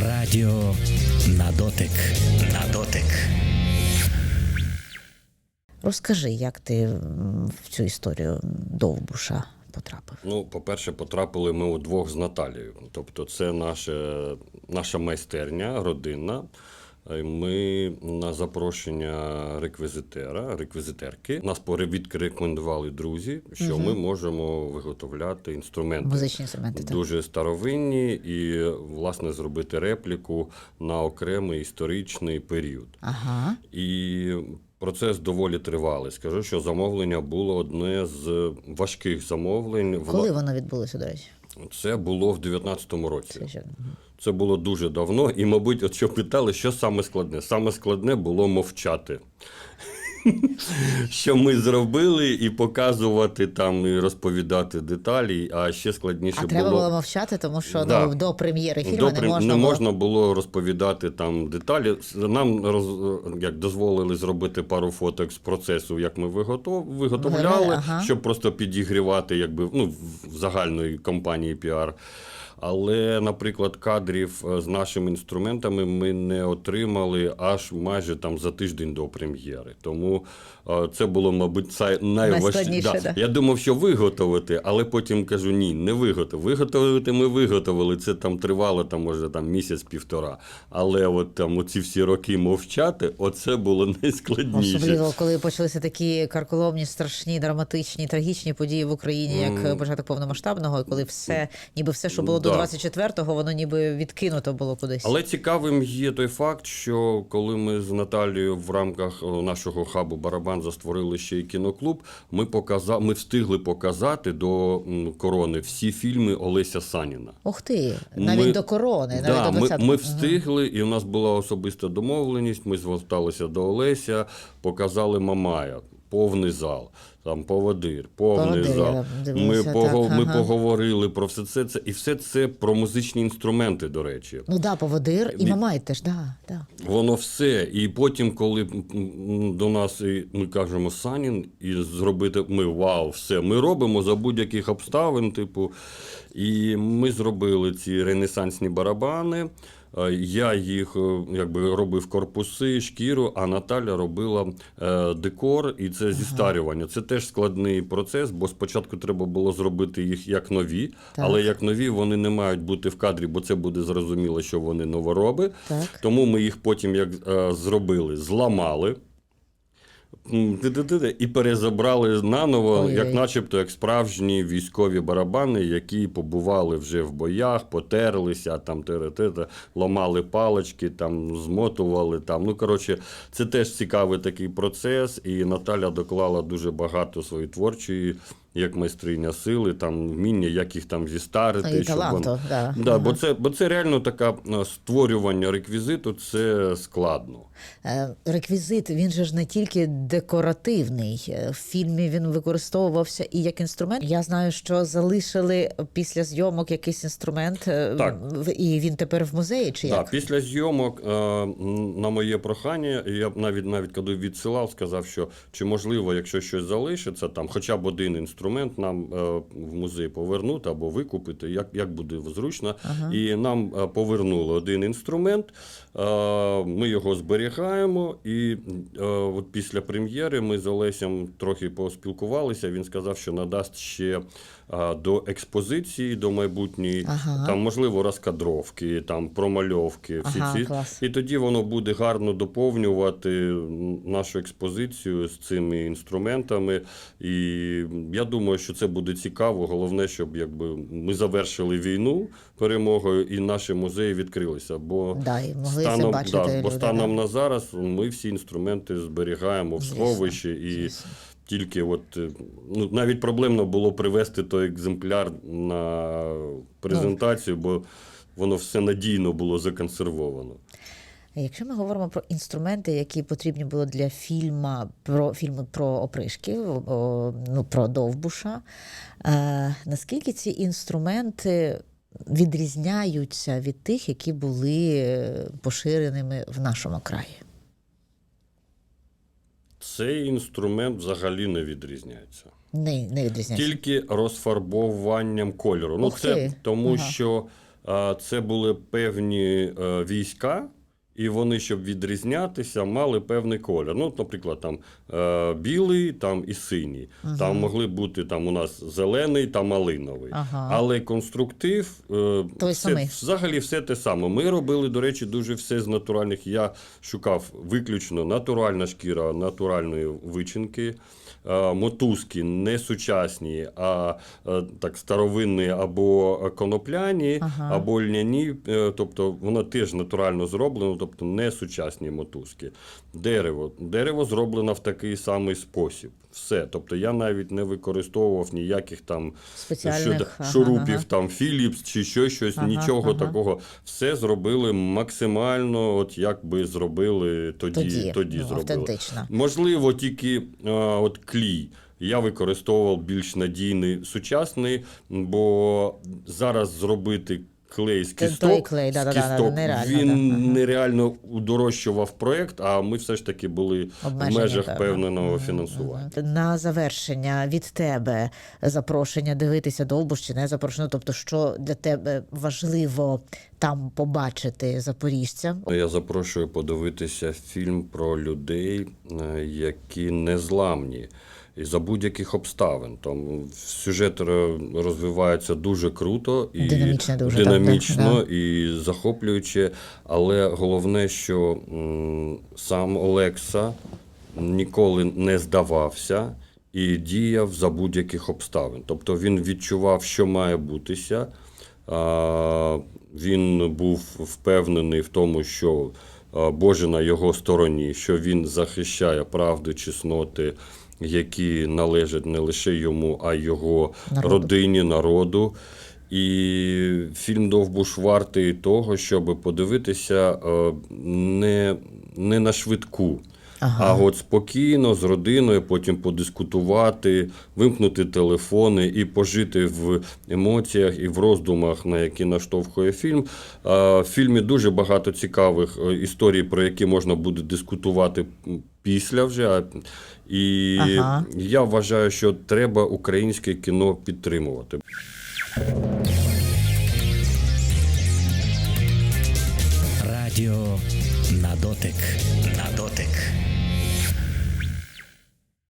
Радіо на дотик. На дотик. Розкажи, як ти в цю історію Довбуша потрапив? Ну, по-перше, потрапили ми удвох з Наталією. Тобто, це наша, наша майстерня родинна. Е, Ми на запрошення реквізитера, реквізитерки, нас порекомендували друзі, що ми можемо виготовляти інструменти. Музичні інструменти, так. Дуже старовинні і, власне, зробити репліку на окремий історичний період. Ага. І процес доволі тривалий. Скажу, що замовлення було одне з важких замовлень. Коли воно відбулося, до речі? Це було в 19-му році. Це. Це було дуже давно, і, мабуть, от що питали, що саме складне? Саме складне було мовчати. Що ми зробили, і показувати там, і розповідати деталі, а ще складніше А треба було. було мовчати, тому що Да. ну, до прем'єри фільму До не можна не було. можна було розповідати там деталі. Нам роз, як дозволили зробити пару фоток з процесу, як ми виготов, виготовляли, ага. щоб просто підігрівати, якби ну в загальної компанії піар. Але, наприклад, кадрів е, з нашими інструментами ми не отримали аж майже там за тиждень до прем'єри. Тому е, це було, мабуть, це найважче. Найскладніше, да. Я думав, що виготовити, але потім кажу: ні, не виготовив. Виготовити ми виготовили. Це там тривало там, може, там місяць-півтора. Але от там оці всі роки мовчати, оце було найскладніше. Особливо, коли почалися такі карколомні, страшні, драматичні, трагічні події в Україні, як початок повномасштабного, коли все, ніби все, що було до Да. 24-го, воно ніби відкинуто було кудись. Але цікавим є той факт, що коли ми з Наталією в рамках нашого хабу Барабан створили ще й кіноклуб, ми показа... ми встигли показати до корони всі фільми Олеся Саніна. Ух ти, навіть Ми- до корони, навіть Да, до ми, 20-го. ми Мгм. встигли, і в нас була особиста домовленість. Ми зверталися до Олеся, показали Мамая, повний зал, там поводир, повний Поводир, зал. я Ми, дивилася, пого- так, ми ага. поговорили про все це, це. І все це про музичні інструменти, до речі. Ну да, поводир і Від- Мамай теж, да, да. Воно все. І потім, коли до нас і ми кажемо Санін, і зробити ми вау, все. Ми робимо за будь-яких обставин, типу. І ми зробили ці ренесансні барабани. Е, Я їх е, якби робив корпуси, шкіру, а Наталя робила е, декор, і це зістарювання. Це теж складний процес, бо спочатку треба було зробити їх як нові, але як нові вони не мають бути в кадрі, бо це буде зрозуміло, що вони новороби. Так. Тому ми їх потім як зробили, зламали. І перезабрали наново, Ой-ой. як начебто як справжні військові барабани, які побували вже в боях, потерлися, там тере-те-те, ламали палички, там змотували. Там. Ну, коротше, це теж цікавий такий процес, і Наталя доклала дуже багато своєї творчої, як майстриня сили, там вміння, як їх там зістарити. І щоб таланту, воно- да. Да, Ага. бо це, бо це реально така е, створювання реквізиту, це складно. Е, Реквізит він же ж не тільки декоративний. Е, В фільмі він використовувався і як інструмент. Я знаю, що залишили після зйомок якийсь інструмент, е, Так. і він тепер в музеї чи як? після зйомок, на моє прохання, я навіть навіть коли відсилав, сказав, що чи можливо, якщо щось залишиться, там хоча б один інструмент нам е, в музей повернути або викупити, як, як буде зручно. І нам е, повернули один інструмент. Е, ми його зберігаємо. І от після прем'єри ми з Олесем трохи поспілкувалися. Він сказав, що надасть ще до експозиції, до майбутньої, Ага. там можливо розкадровки, там промальовки. Всі Ага, ці клас. і тоді воно буде гарно доповнювати нашу експозицію з цими інструментами. І я думаю, що це буде цікаво. Головне, щоб якби ми завершили війну перемогою, і наші музеї відкрилися. Бо Да, і могли станом, бачити да, люди, бо станом да. на зараз ми всі інструменти зберігаємо в Звісно, сховищі і. Тільки от е, ну навіть проблемно було привезти той екземпляр на презентацію, бо воно все надійно було законсервовано. Якщо ми говоримо про інструменти, які потрібні були для фільма про фільму про опришки, ну про Довбуша, е, наскільки ці інструменти відрізняються від тих, які були е, поширеними в нашому краї? Цей інструмент взагалі не відрізняється. Не, не відрізняється. Тільки розфарбуванням кольору. Ну, це ти. тому, Ага. що а, це були певні а, війська. І вони, щоб відрізнятися, мали певний колір. Ну, наприклад, там е, білий там і синій. Там могли бути там у нас зелений та малиновий. Ага. Але конструктив е, Той все, самий. взагалі все те саме. Ми робили, до речі, дуже все з натуральних. Я шукав виключно натуральна шкіра, натуральної вичинки. Е, Мотузки не сучасні, а е, так старовинні або конопляні, Ага. або льняні. е, Тобто воно теж натурально зроблено, тобто не сучасні мотузки. Дерево. Дерево зроблено в такий самий спосіб. Все. Тобто я навіть не використовував ніяких там щодо ага, шурупів, ага. там Philips чи що, щось, Ага, нічого ага. такого. Все зробили максимально, от як би зробили тоді. Тоді, Тоді, ну, зробили. автентично. Можливо, тільки а, от клій. Я використовував більш надійний сучасний, бо зараз зробити клей з Той кісток, клей, з да-да-да, кісток нереально, він да, нереально удорожчував проект, а ми все ж таки були Обмежені, в межах певно. певного Мгм, фінансування. мгм. На завершення від тебе запрошення дивитися довбуш чи не запрошення. Тобто, що для тебе важливо там побачити запоріжцям? Я запрошую подивитися фільм про людей, е, які незламні. І за будь-яких обставин. Там сюжет розвивається дуже круто і Динамічно дуже, динамічно так, і захоплююче. Але головне, що сам Олекса ніколи не здавався і діяв за будь-яких обставин. Тобто він відчував, що має бутися. Він був впевнений в тому, що Боже на його стороні, що він захищає правди, чесноти, які належать не лише йому, а й його Народу. родині, народу. І фільм Довбуш вартий того, щоб подивитися е, не, не на швидку. А от спокійно з родиною, потім подискутувати, вимкнути телефони і пожити в емоціях і в роздумах, на які наштовхує фільм. А, В фільмі дуже багато цікавих е, історій, про які можна буде дискутувати після вже. І Ага. я вважаю, що треба українське кіно підтримувати. Радіо на дотик. На дотик.